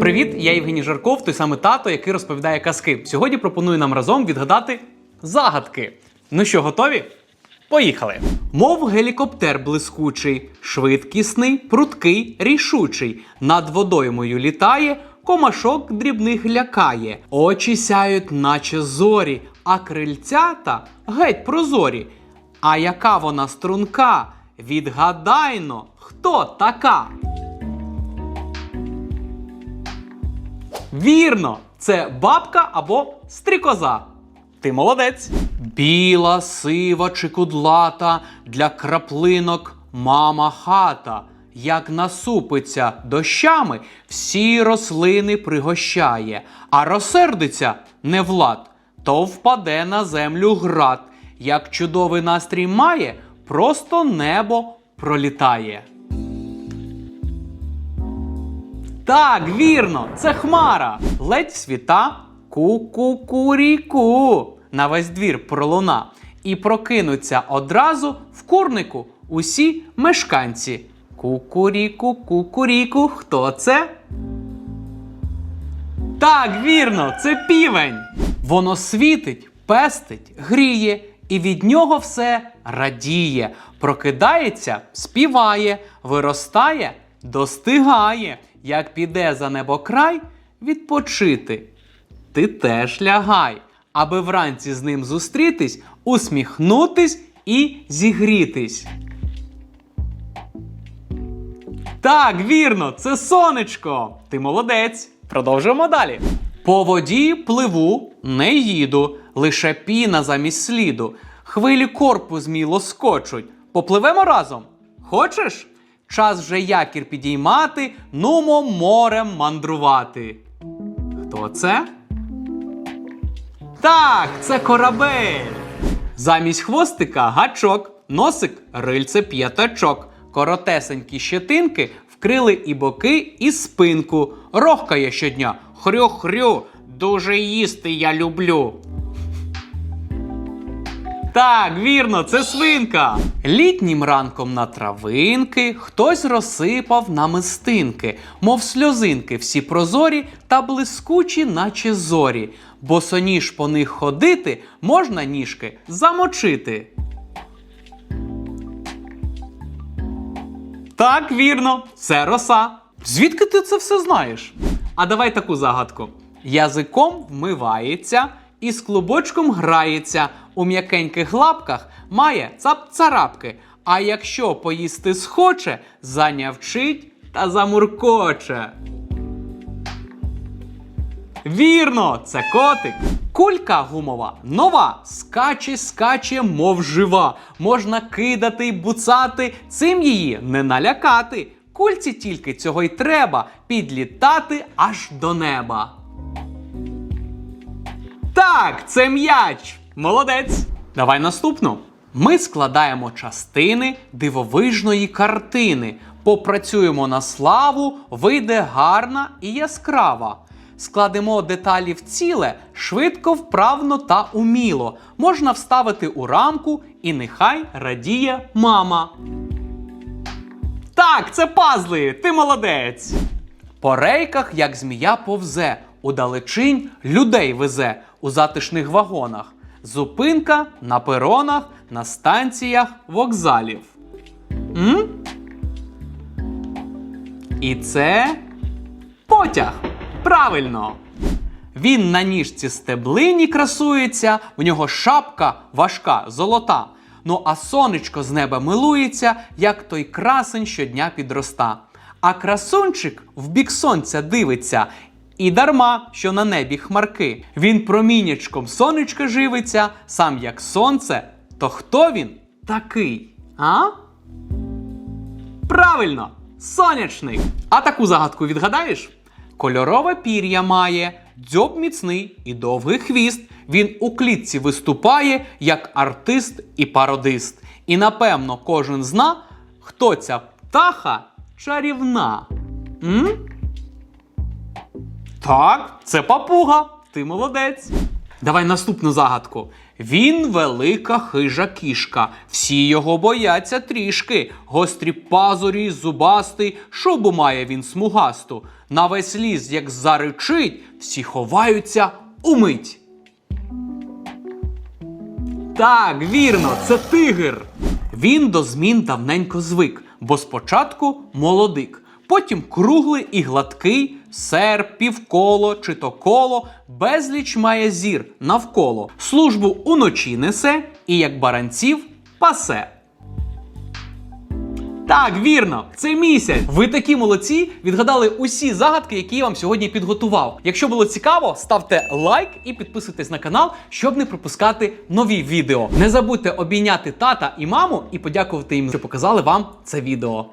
Привіт, я Євгеній Жарков, той самий тато, який розповідає казки. Сьогодні пропоную нам разом відгадати загадки. Ну що, готові? Поїхали! Мов гелікоптер блискучий, швидкісний, пруткий, рішучий. Над водоймою літає, комашок дрібних лякає. Очі сяють, наче зорі, а крильцята геть прозорі. А яка вона струнка? Відгадайно, хто така? Вірно, це бабка або стрікоза. Ти молодець. Біла, сива чи кудлата для краплинок мама хата. Як насупиться дощами, всі рослини пригощає, а розсердиться не влад, то впаде на землю град. Як чудовий настрій має, просто небо пролітає. Так, вірно, це хмара. Ледь світа ку-ку-ку-рі-ку на весь двір пролуна. І прокинуться одразу в курнику усі мешканці. Кукуріку, кукуріку, хто це? Так, вірно, це півень. Воно світить, пестить, гріє, і від нього все радіє. Прокидається, співає, виростає, достигає. Як піде за небокрай, відпочити. Ти теж лягай, аби вранці з ним зустрітись, усміхнутись і зігрітись. Так, вірно, це сонечко. Ти молодець. Продовжуємо далі. По воді пливу, не їду, лише піна замість сліду. Хвилі корпус мій лоскочуть. Попливемо разом. Хочеш? Час вже якір підіймати, нумо морем мандрувати. Хто це? Так, це корабель. Замість хвостика гачок, носик рильце п'ятачок. Коротесенькі щетинки вкрили і боки, і спинку. Рохкає щодня. Хрю-хрю, дуже їсти я люблю. Так, вірно, це свинка. Літнім ранком на травинки хтось розсипав намистинки, мов сльозинки, всі прозорі та блискучі, наче зорі. Босоніж по них ходити можна ніжки замочити. Так, вірно, це роса. Звідки ти це все знаєш? А давай таку загадку: язиком вмивається і з клубочком грається. У м'якеньких лапках має цап-царапки. А якщо поїсти схоче, занявчить та замуркоче. Вірно, це котик. Кулька гумова нова. Скаче, скаче, мов жива. Можна кидати й буцати, цим її не налякати. Кульці тільки цього й треба підлітати аж до неба. Так, це м'яч. Молодець. Давай наступну. Ми складаємо частини дивовижної картини. Попрацюємо на славу, вийде гарна і яскрава. Складемо деталі в ціле швидко, вправно та уміло. Можна вставити у рамку, і нехай радіє мама. Так, це пазли! Ти молодець! По рейках, як змія повзе, удалечінь людей везе у затишних вагонах. Зупинка на перонах, на станціях вокзалів. М? І це потяг. Правильно. Він на ніжці стеблині красується, в нього шапка важка, золота. Ну а сонечко з неба милується, як той красень щодня підроста. А красунчик в бік сонця дивиться. І дарма, що на небі хмарки. Він промінячком сонечка живиться, сам як сонце. То хто він такий? А? Правильно, сонячний. А таку загадку відгадаєш? Кольорове пір'я має, дзьоб міцний і довгий хвіст. Він у клітці виступає як артист і пародист. І напевно кожен зна, хто ця птаха чарівна. М? Так, це папуга. Ти молодець. Давай наступну загадку. Він велика хижа кішка. Всі його бояться трішки. Гострі пазурі, зубастий, шубу має він смугасту. На весь ліс, як заричить, всі ховаються умить. Так, вірно, це тигр. Він до змін давненько звик, бо спочатку молодик, потім круглий і гладкий, серп, півколо чи то коло, безліч має зір навколо. Службу уночі несе і як баранців пасе. Так, вірно, це місяць. Ви такі молодці, відгадали усі загадки, які я вам сьогодні підготував. Якщо було цікаво, ставте лайк і підписуйтесь на канал, щоб не пропускати нові відео. Не забудьте обійняти тата і маму і подякувати їм, що показали вам це відео.